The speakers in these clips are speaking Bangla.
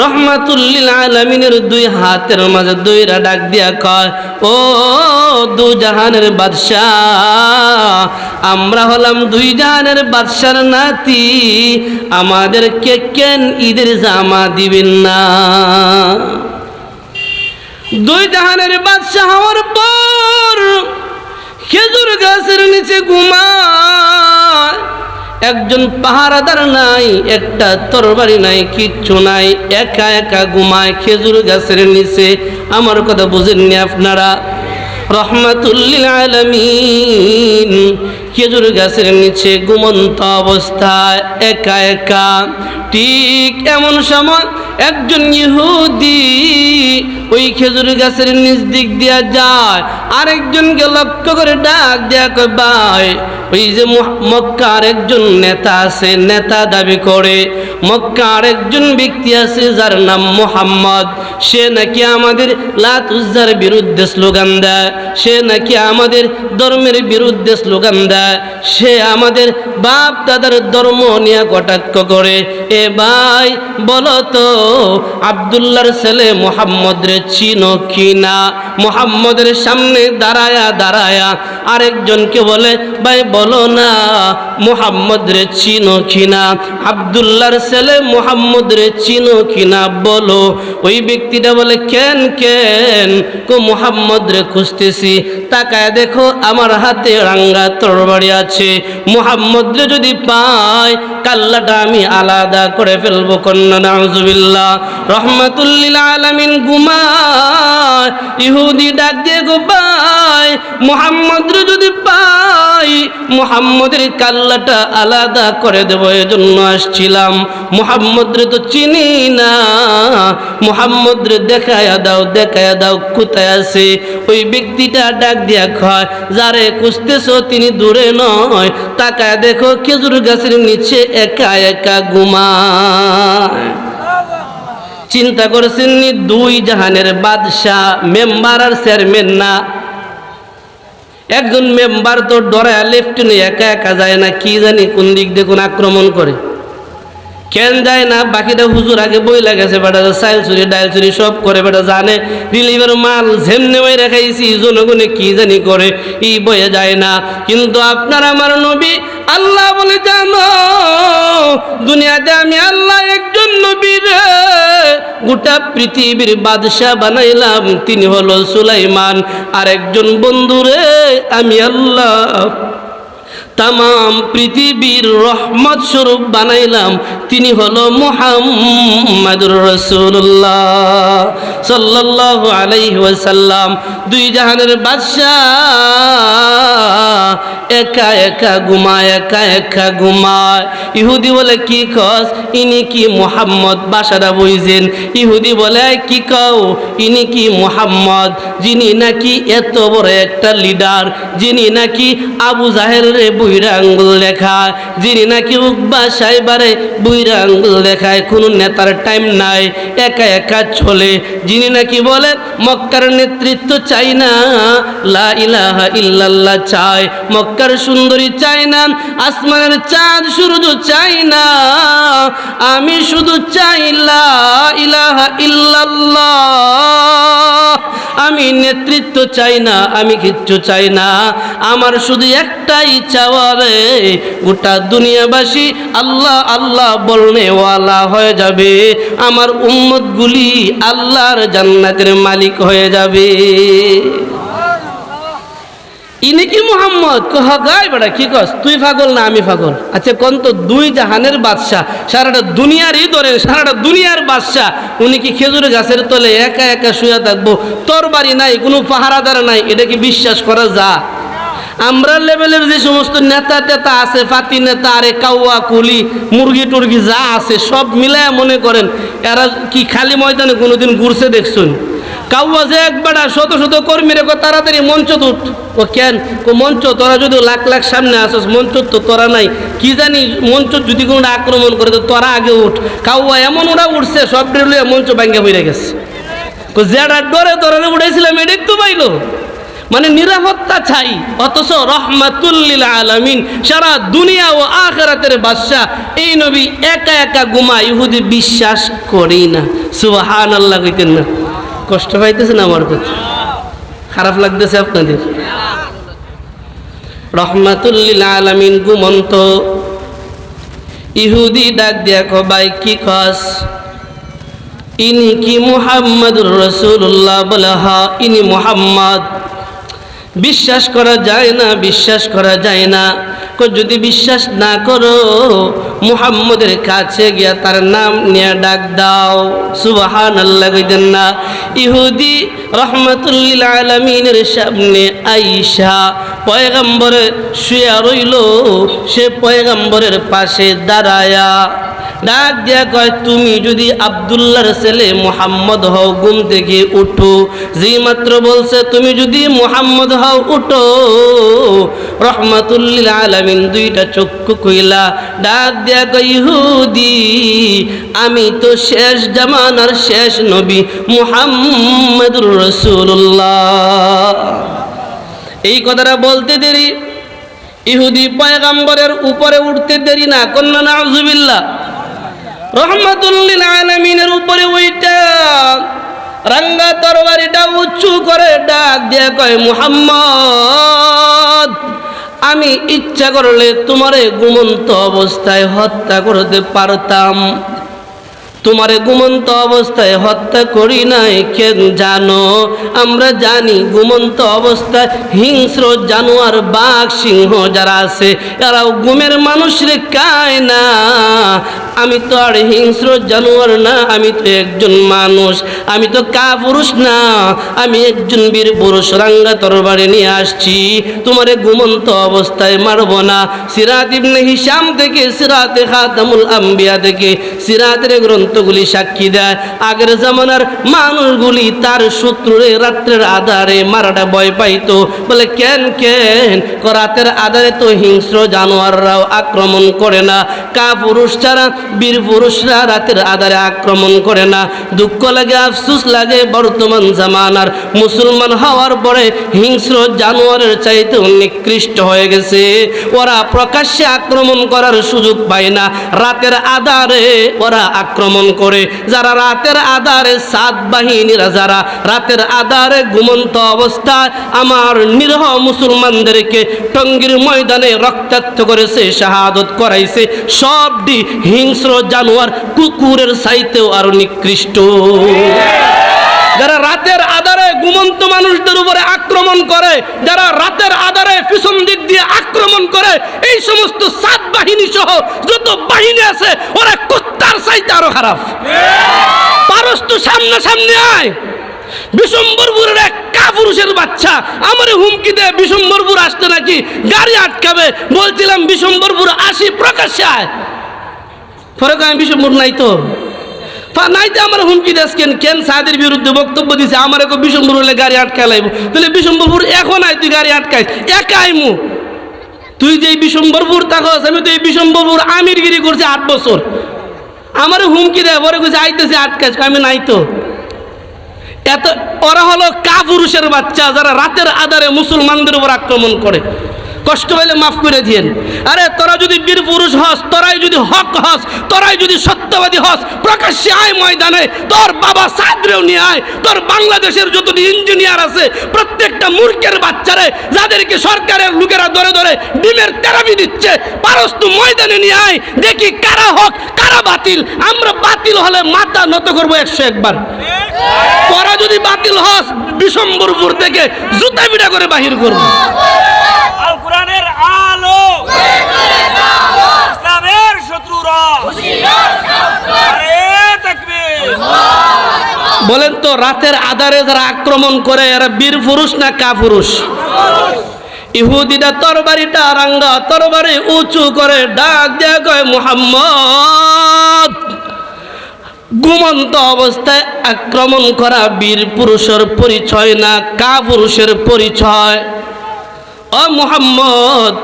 রহমাতুল্লিল আলমিনের দুই হাতের মাঝে দুইরা ডাক দিয়া কয়, ও দু জাহানের বাদশাহ, আমরা হলাম দুই জাহানের বাদশার নাতি আমাদেরকে কেন ঈদের জামা দিবেন না? দুই জাহানের বাদশাহ হওয়ার পর খেজুর গাছের নিচে ঘুমায় একজন পাহারাদার নাই, একটা তরবারি নাই, কিচ্ছু নাই। একা একা ঘুমায় খেজুর গাছের নিচে। আমার কথা বুঝেননি আপনারা? রহমাতুল্লিল আলমিন। খেজুর গাছের নিচে ঘুমন্ত অবস্থায় একা একা। ঠিক এমন সময় একজন ইহুদি ওই খেজুর গাছের নিজ দিক দিয়া যায়, আরেকজনকে লক্ষ্য করে ডাক দেয়া কয়, ভাই, ওই যে মক্কার একজন নেতা আছে, নেতা দাবি করে, মক্কার একজন ব্যক্তি আছে যার নাম মোহাম্মদ, সে নাকি আমাদের লাতুজার বিরুদ্ধে স্লোগান দেয়, সে নাকি আমাদের ধর্মের বিরুদ্ধে স্লোগান দেয়, সে আমাদের বাপ দাদার ধর্ম নিয়ে কটাক্ষ করে এ ভাই, বলো তো, আবদুল্লার ছেলে মোহাম্মদ রে চিনো কি না মোহাম্মদের সামনে দাঁড়ায়া দাঁড়ায়া আরেকজনকে বলে, ভাই, বলো না মোহাম্মদ রে চিনো কি না আবদুল্লার ছেলে মোহাম্মদ রে চিনো কি না বলো। ওই ব্যক্তিটা বলে, কেন কেন? কো মোহাম্মদ রে খুঁজতেছি। তাকায় দেখো, আমার হাতে রাঙ্গা তরবারি আছে। মোহাম্মদ রে যদি পাই, কাল্লাটা আমি আলাদা করে ফেলব, কন্যা, নাউজুবিল্লাহ। রহমাতুল্লিল আলামিন গুমায় ইহুদি ডাক দিয়ে গো পাই মোহাম্মদ যদি পাই, মোহাম্মদের কাল্লাটা আলাদা করে দেবো, এজন্য আসছিলাম। মোহাম্মদ তো চিনি না মোহাম্মদ দেখায়া দাও দেখায়া দাও, কোথায় আছে? ওই ব্যক্তিটা ডাক দিয়া কয়, যারে খুঁজতেছো তিনি দূরে নয়, তাকায় দেখো, খেজুর গাছের নিচে একা একা ঘুমায়। চিন্তা করেছেন নি, দুই জাহানের বাদশাহ, মেম্বার আর চেয়ারম্যান না। একজন মেম্বার তো ডরায় লেফটেনে একা একা যায় না, কি জানি কোন দিক দিয়ে কোন আক্রমণ করে। কেন যায় না, বাকিটা হুজুর আগে বই লাগাছে বেটা সাইল চুরি, ডাইল চুরি সব করে, বেটা জানে। রিলিভার মাল ঝেমনে মাই রেখাইছি জনগণে কি জানি করে, ই বয়ে যায় না। কিন্তু আপনার আমার নবী আল্লাহ বলে, জানো, দুনিয়াতে আমি আল্লাহ একজন নবী রে। গোটা পৃথিবীর বাদশাহ বানাইলাম, তিনি হলো সুলাইমান। আর একজন বন্ধু রে, আমি আল্লাহ। তাম পৃথিবীর রহমত স্বরূপ বানাইলাম, তিনি হলো মুহাম্মাদুর রসুল্লাহ সাল্লাল্লাহু আলাইহি ওয়াসাল্লাম। দুই জাহানের বাদশাহ একা একা ঘুমায়, একা একা ঘুমায়। ইহুদি বলে, কি কস? ইনি কি মোহাম্মদ? বাসাটা বইছেন ইহুদি বলে, কি কও? ইনি কি মোহাম্মদ? যিনি নাকি এত বড় একটা লিডার, যিনি নাকি আবু জাহের বুইরা আঙ্গুল দেখায়, যিনি নাকি উকবা সাইবারে বুইরা আঙ্গুল দেখায়, কোনো নেতার টাইম নাই, একা একা চলে। যিনি নাকি বলে, মক্কার নেতৃত্ব চাই না, লা ইলাহা ইল্লাল্লাহ চায় মক্কার সুন্দরী চাই না, আসমানের চাঁদ সূর্য চাই না। আমি শুধু চাই লা ইলাহা ইল্লাল্লাহ। আমি নেতৃত্ব চাই না, আমি কিচ্ছু চাই না। আমার শুধু একটাই চাওয়া রে, গোটা দুনিয়াবাসী আল্লাহ আল্লাহ বলনেওয়ালা হয়ে যাবে। আমার উম্মতগুলি আল্লাহর জান্নাতের মালিক হয়ে যাবে। ইনি কি মোহাম্মদ? কহ গাই বেড়া, কি কস? তুই পাগল না আমি পাগল? আচ্ছা কোন তো দুই জাহানের বাদশাহ, সারাটা দুনিয়ারই ধরেন, সারাটা দুনিয়ার বাদশাহ, উনি কি খেজুর গাছের তলে একা একা শুয়ে থাকব? তোর বাড়ি নাই, কোনো পাহারাদার নাই, এটা কি বিশ্বাস করা যা? আমরা লেভেলের যে সমস্ত নেতা টেতা আছে ফাতি নেতা, আরে কাউয়া, কুলি, মুরগি টুরগি যা আছে, সব মিলায় মনে করেন, এরা কি খালি ময়দানে কোনোদিন ঘুরছে দেখছুন? কাউয়া যে একবার শত শত কর্মী রেখো, তাড়াতাড়ি মঞ্চ উঠ ও কেন? ও মঞ্চ, তোরা যদি লাখ লাখ সামনে আসস, মঞ্চ তো তোরা নাই। কি জানি মঞ্চ যদি কোনো আক্রমণ করে, তো তোরা আগে উঠ। কাউয়া এমন ওরা উঠছে সব ডেলে মঞ্চ ভাঙ্গে হয়ে গেছে। যেটা ডরে তোরা উঠেছিলাম এটাই তো পাইলো মানে নিরাপত্তা চাই, অথচ রহমাতুল্লিল আলামিন সারা দুনিয়া ও আখেরাতের বাদশাহ এই নবী একা একা গুমা ইহুদি বিশ্বাস করি না। সুবাহান আল্লাহ কইতেন না। কষ্ট পাইতেছে না আমার কথা খারাপ লাগতেছে আপনাদের। রহমাতুল্লিল আলামিন গুমন্ত ইহুদি ডাক দিয়া কবাই কি কস? ইনি কি মুহাম্মদুর রসুল্লাহ বলে ইনি মুহাম্মদ। বিশ্বাস করা যায় না, বিশ্বাস করা যায় না। যদি বিশ্বাস না করো, মুহাম্মদের কাছে গিয়া তার নাম নিয়ে ডাক দাও। সুবাহান আল্লাহ কইতেন না। ইহুদি রহমতুল্লিল আলমিনের সামনে আইসা পয়গম্বরে শুয়া রইল, সে পয়গম্বরের পাশে দাঁড়ায়া। ডাক দিয়া কয়, তুমি যদি আবদুল্লাহর ছেলে মোহাম্মদ হও, ঘুম থেকে উঠো। যেই মাত্র বলছে, তুমি যদি মোহাম্মদ হও, উঠো। রহমাতুল্লিল আলামিন দুইটা চক্ষু কইলা ডাক দিয়া কয়, ইহুদি, আমি তো শেষ জামানার শেষ নবী মুহাম্মদুর রসুল্লাহ এই কথাটা বলতে দেরি। ইহুদি পয়গাম্বরের উপরে উঠতে দেরি না। কন্যা, নাউজুবিল্লাহ। রহমতুল্লিল আলমিনের উপরে ওইটা রাঙ্গা তরবারিটা উঁচু করে ডাক দিয়ে কয়, মুহাম্মদ, আমি ইচ্ছা করলে তোমারে গুমন্ত অবস্থায় হত্যা করতে পারতাম। তোমারে ঘুমন্ত অবস্থায় হত্যা করি নাই, কেন জানো? আমরা জানি ঘুমন্ত অবস্থায় হিংস্র জানোয়ার, বাঘ, সিংহ যারা আছে, এরাও ঘুমের মানুষরে কায় না। আমি তো আর হিংস্র জানোয়ার না, আমি তো একজন মানুষ, আমি তো কা পুরুষ না। আমি একজন বীর পুরুষ, রাঙ্গা তরবারে নিয়ে আসছি, তোমারে ঘুমন্ত অবস্থায় মারব না। সিরাত ইবনে হিসাম থেকে, সিরাতে খাতামুল আম্বিয়া থেকে, সিরাতের গ্রন্থগুলি সাক্ষী দেয়। আগের জামানার মানুষগুলি তার শত্রুরে রাত্রের আধারে মারাটা ভয় পাইতো। বলে, কেন কেন? রাতের আধারে তো হিংস্র জানোয়াররাও আক্রমণ করে না। কা পুরুষ ছাড়া, বীর পুরুষরা রাতের আধারে আক্রমণ করে না। দুঃখ লাগে, আফসুস লাগে বর্তমান জামানার। মুসলমান হওয়ার পরে হিংস্র জানোয়ারের চাইতে নিকৃষ্ট হয়ে গেছে। ওরা প্রকাশ্যে আক্রমণ করার সুযোগ পায় না। রাতের আধারে ওরা আক্রমণ করে, যারা রাতের আধারে সাত বাহিনীরা, যারা রাতের আধারে ঘুমন্ত অবস্থায়, আমার নিরহ মুসলমানদেরকে টঙ্গির ময়দানে রক্তাক্ত করেছে, শাহাদত করাইছে, সবটি হিংস্র জানোয়ার কুকুরের সাইতেও আরও নিকৃষ্ট। যারা রাতের আধারে ঘুমন্ত মানুষদের উপরে আক্রমণ করে যারা রাতের আধারে পিছন দিক দিয়ে আক্রমণ করে এই সমস্ত সাত বাহিনী সহ যত বাহিনী আছে ওরা কুত্তার চাইতে আরও খারাপ। পারস তো সামনে সামনে আয়। বিশম্বরপুরের এক কাপুরুষের বাচ্চা আমারে হুমকি দেয় বিশম্বরপুর আসতে নাকি গাড়ি আটকাবে? বলছিলাম বিশম্বরপুর আসি প্রকাশ্যে আয়। পরে কয়, আমি বিশম্বর নাই তো। ফা- নাই আমার হুমকি দেশ কেন? সাদের বিরুদ্ধে বক্তব্য দিছে? আমার এক বিশম্বর হলে গাড়ি আটকা লাইব তাহলে বিশম্বরপুর এখন আয়, তুই গাড়ি আটকাইস। একা আইমু। তুই যে বিশম্বরপুর থাকস, আমি তো এই বিশম্বরপুর আমিরগিরি করছি আট বছর। আমার হুমকি দেয়, পরে কইছে, আইতেছে, আটকাইস। আমি নাই তো। এত ওরা হলো কাপুরুষের বাচ্চা যারা রাতের আধারে মুসলমানদের উপর আক্রমণ করে। কষ্ট হইলে মাফ করে দিয়েন। আরে, তোরা যদি বীর পুরুষ হস, তোরাই যদি হক হস, তোরাই যদি সত্যবাদী হস, প্রকাশ্যে আয় ময়দানে, তোর বাবা সাদরেও নিয়ে আয়, তোর বাংলাদেশের যত ইঞ্জিনিয়ার আছে, প্রত্যেকটা মূর্খের বাচ্চারে যাদেরকে সরকারের লোকেরা ধরে ধরে ডিমের থেরাপি দিচ্ছে পারস ময়দানে নিয়ে আয়, দেখি কারা হক, কারা বাতিল। আমরা বাতিল হলে মাথা নত করব একশো একবার। তোরা যদি বাতিল হস, বিশম্বরপুর থেকে জুতা বিড়া করে বাহির করব। বলেন তো, রাতের আধারে যারা আক্রমণ করে, এরা বীর পুরুষ না কা পুরুষ? ইহুদিটা তরবারিটা রাঙ্গা, তরবারি উঁচু করে ডাক দেয়া কয়, মুহাম্মদ! ঘুমন্ত অবস্থায় আক্রমণ করা বীর পুরুষের পরিচয় না কা পুরুষের পরিচয়? ও মুহাম্মদ,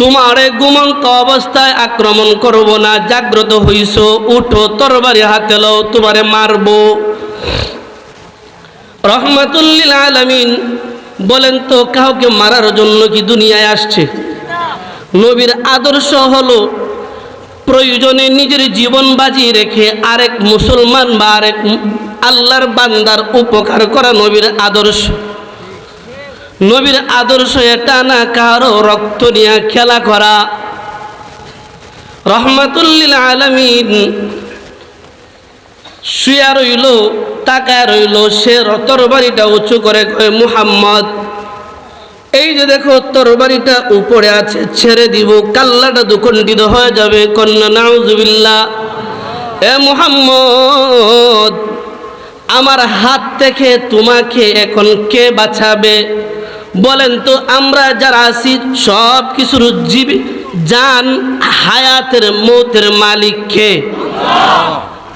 তোমারে ঘুমন্ত অবস্থায় আক্রমণ করব না, জাগ্রত হইছ, উঠো, তরবারি হাতে লও, তোমারে মারবো। রহমাতুল্লিল আলমিন বলেন তো, কাউকে মারার জন্য কি দুনিয়ায় আসছে? নবীর আদর্শ হলো প্রয়োজনে নিজের জীবন বাজি রেখে আরেক মুসলমান বা আরেক আল্লাহর বান্দার উপকার করা নবীর আদর্শ। নবীর আদর্শ এটা না কারও রক্ত নিয়ে খেলা করা। রহমাতুল্লিল আলমিন শুয়া রইল, তাকায় রইল, সে তরবারিটা উঁচু করে কয়, মুহাম্মদ, এই যে দেখো তরবারিটা উপরে আছে, ছেড়ে দিব, কাল্লাটা দুখণ্ডিত হয়ে যাবে, কন্যা নাউজুবিল্লা এ মুহাম্মদ, আমার হাত থেকে তোমাকে এখন কে বাঁচাবে? বলেন তো, আমরা যারা আছি, সব কিছুর জীবী, জান, হায়াতের মৌতের মালিক কে?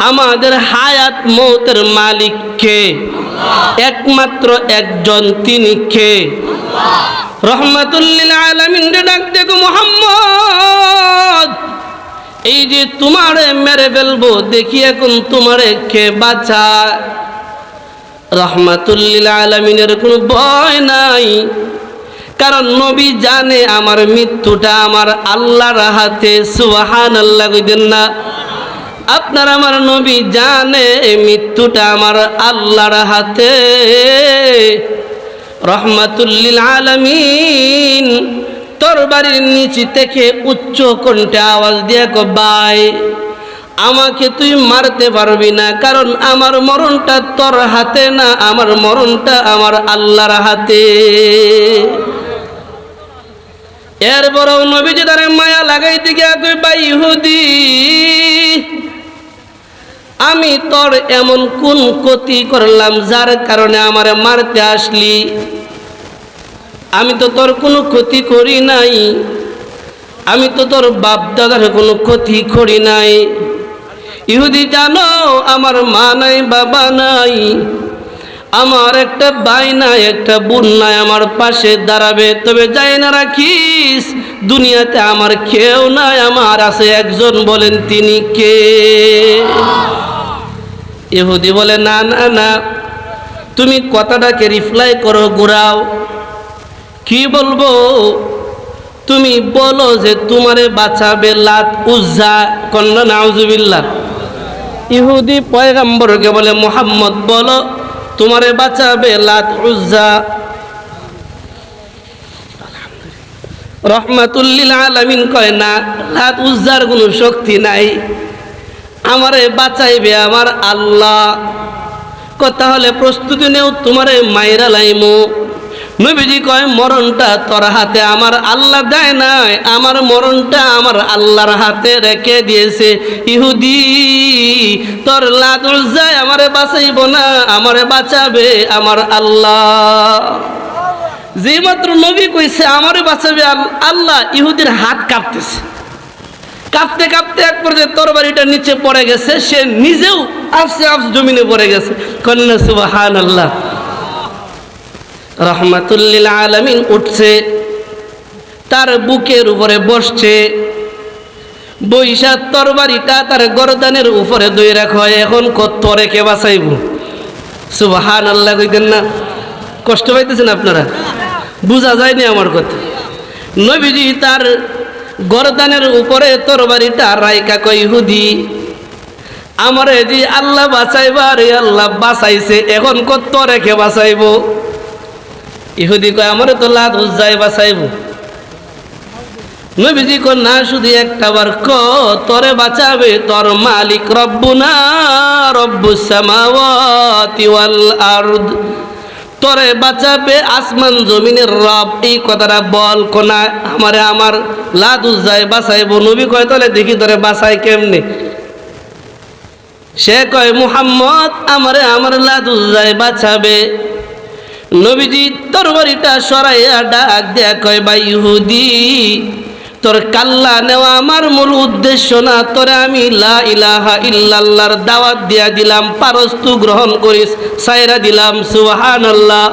আমাদের হায়াত মৌতের মালিক কে? একমাত্র একজন, তিনি কে? রহমাতুল্লিল আলমিন ডাক এই যে তোমারে মেরে ফেলব, দেখি এখন তোমারে কে বাঁচায়? রহমাতুল্লিল আলমিনের কোনো ভয় নাই। কারণ নবী জানে আমার মৃত্যুটা আমার আল্লাহর হাতে সুবাহান আল্লাহ কইতেন না। আপনার আমার নবী জানে, মৃত্যুটা আমার আল্লাহর হাতে। রহমাতুল্লিল আলমিন তোর বাড়ির নিচে থেকে উচ্চ কণ্ঠে আওয়াজ দিয়ে বাই আমাকে তুই মারতে পারবি না, কারণ আমার মরণটা তোর হাতে না, আমার মরণটা আমার আল্লাহর হাতে। এরপরেও নবীজি তার মায়া লাগাইতে গিয়া কই বাই ইহুদি আমি তোর এমন কোন ক্ষতি করলাম যার কারণে আমারে মারতে আসলি? আমি তো তোর কোনো ক্ষতি করি নাই। আমি তো তোর বাপ দাদার কোনো ক্ষতি করি নাই। ইহুদি জানো, আমার মা নাই, বাবা নাই। আমার একটা ভাই নাই, একটা বোন নাই, আমার পাশে দাঁড়াবে। তবে যাই না রাখিস, দুনিয়াতে আমার কেউ নাই, আমার আছে একজন বলেন তিনি কে? ইহুদি বলে, না না না, তুমি কথাটাকে রিপ্লাই করো, ঘুরাও। কি বলব? তুমি বলো যে তোমারে বাঁচাবে লাত উজ্জা, কন্যা নাউজুবিল্লাহ। ইহুদি পয়গাম্বরকে বলে, মোহাম্মদ, বলো, তোমারে বাঁচাবে লাত উজ্জা। রহমাতুল্লিল আলামিন কয়, না, লাত উজ্জার কোনো শক্তি নাই। আমারে বাঁচাইবে আমার আল্লাহ। কথা হলে প্রস্তুতি নেও, তোমারে মাইরা লাইমু। নবীজি কয়, মরণটা তোর হাতে। আমার আল্লাহ দেয় নাই, আমার মরণটা আমার আল্লাহর হাতে রেখে দিয়েছে। ইহুদি, তোর লাদুল যায়, আমারে বাঁচাইব না, আমারে বাঁচাবে আমার আল্লাহ। যে মাত্র নবী কইছে, আমারে বাঁচাবে আল- আল্লাহ, ইহুদির হাত কাঁপতেছে। কাঁপতে কাঁপতে এক পর্যায়ে তরবারিটা নিচে পড়ে গেছে, সে নিজেও আফসে আফস জমিনে পড়ে গেছে। কন্যা সুবাহান আল্লাহ রহমাতুল্লিল আলমিন উঠছে, তার বুকের উপরে বসছে, বৈশাখ তরবারিটা তার গরদানের উপরে দই রাখো এখন কত রেখে বাঁচাইব? সুবাহান আল্লাহ কইতেন না। কষ্ট পাইতেছেন আপনারা? বোঝা যায়নি আমার কথা। নবীজি তার গরদানের উপরে তরবারিটা রাইকা কই হুদি। আমারে যে আল্লাহ বাঁচাইবার আল্লাহ বাঁচাইছে, এখন কত রেখে বাঁচাইব? ইহুদি কয়, আমারে তো লাদ উজ্জায় বাঁচাইব। নবীজি কো না, শুধু একটা বার ক, তোরে বাঁচাবে তোর মালিক রব্বুনা রব্বু সামাওয়াতি ওয়াল আরদ। তোরে বাঁচাবে আসমান জমিনের রব। এই কথাটা বল কোনা। আমারে আমার লাদু যায়, বাঁচাইব। নবী কয়, তাহলে দেখি তোরে বাঁচাই কেমনে? সে কয়, মুহাম্মদ, আমারে আমার লাদু যায়, বাঁচাবে। নবীজি তরবারিটা সরাইয়া ডাক দেয়া কয় বা ইহুদি তোর কাল্লা নেওয়া আমার মূল উদ্দেশ্য না, তোরে আমি লা ইলাহা ইল্লাল্লাহর দাওয়াত দিয়া দিলাম, পারস্তু গ্রহণ করিস সাইরা দিলাম সুবহান আল্লাহ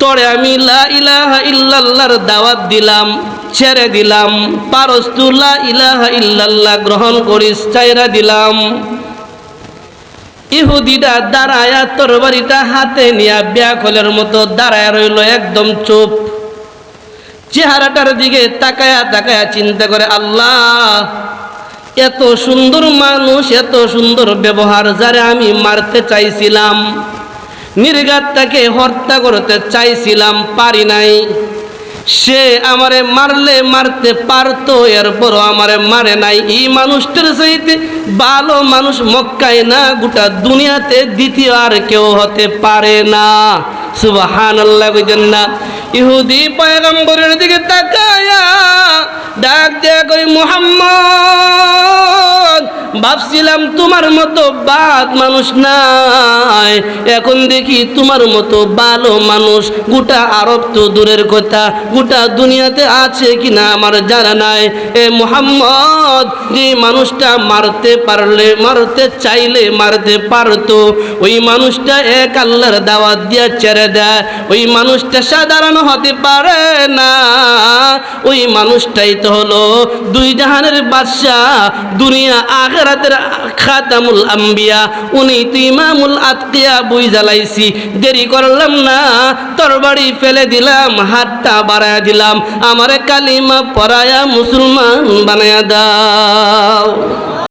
তোরে আমি লা ইলাহা ইল্লাল্লাহর দাওয়াত দিলাম, ছেড়ে দিলাম, পারস্তু লা ইলাহা ইল্লাল্লাহ গ্রহণ করিস চাইরা দিলাম। ইহুদিটা দাঁড়ায়া তরবারিটা হাতে নিয়া ব্যাকলের মতো দাঁড়ায় রইল, একদম চুপ। চেহারাটার দিকে তাকায়া তাকায়া চিন্তা করে, আল্লাহ, এত সুন্দর মানুষ, এত সুন্দর ব্যবহার যারে আমি মারতে চাইছিলাম, নির্গাতটাকে হত্যা করতে চাইছিলাম, পারি নাই। সে আমারে মারলে মারতে পারতো, এরপরও আমারে মারে নাই। এই মানুষটার সহিতে ভালো মানুষ মক্কায় না, গোটা দুনিয়াতে দ্বিতীয় আর কেউ হতে পারে না। সুবাহান আল্লাহ না ইহুদি পয়গম্বরের দিকে তাকায়া ডাক দেয়া করি মোহাম্মদ ভাবছিলাম তোমার মতো বাদ মানুষ নাই। এখন দেখি তোমার মতো ভালো মানুষ। গোটা আরব তো দূরের কথা। গোটা দুনিয়াতে আছে কিনা আমার জানা নাই। এ মোহাম্মদ, যে মানুষটা মারতে পারলে, মারতে চাইলে মারতে পারতো। ওই মানুষটা এক আল্লাহর দাওয়াত দিয়া ছেড়ে দেয়। ওই মানুষটা সাধারণ হতে পারে না। ওই মানুষটাই তো হলো দুই জাহানের বাদশাহ। দুনিয়া আখেরাতের খাতামুল আম্বিয়া, উনি তো ইমামুল আতকিয়া বুই জ্বালাইছি। দেরি করলাম না, তরবারি ফেলে দিলাম, হাতটা বাড়ায়া দিলাম। আমার কালিমা পরায়া মুসলমান বানায়া দাও।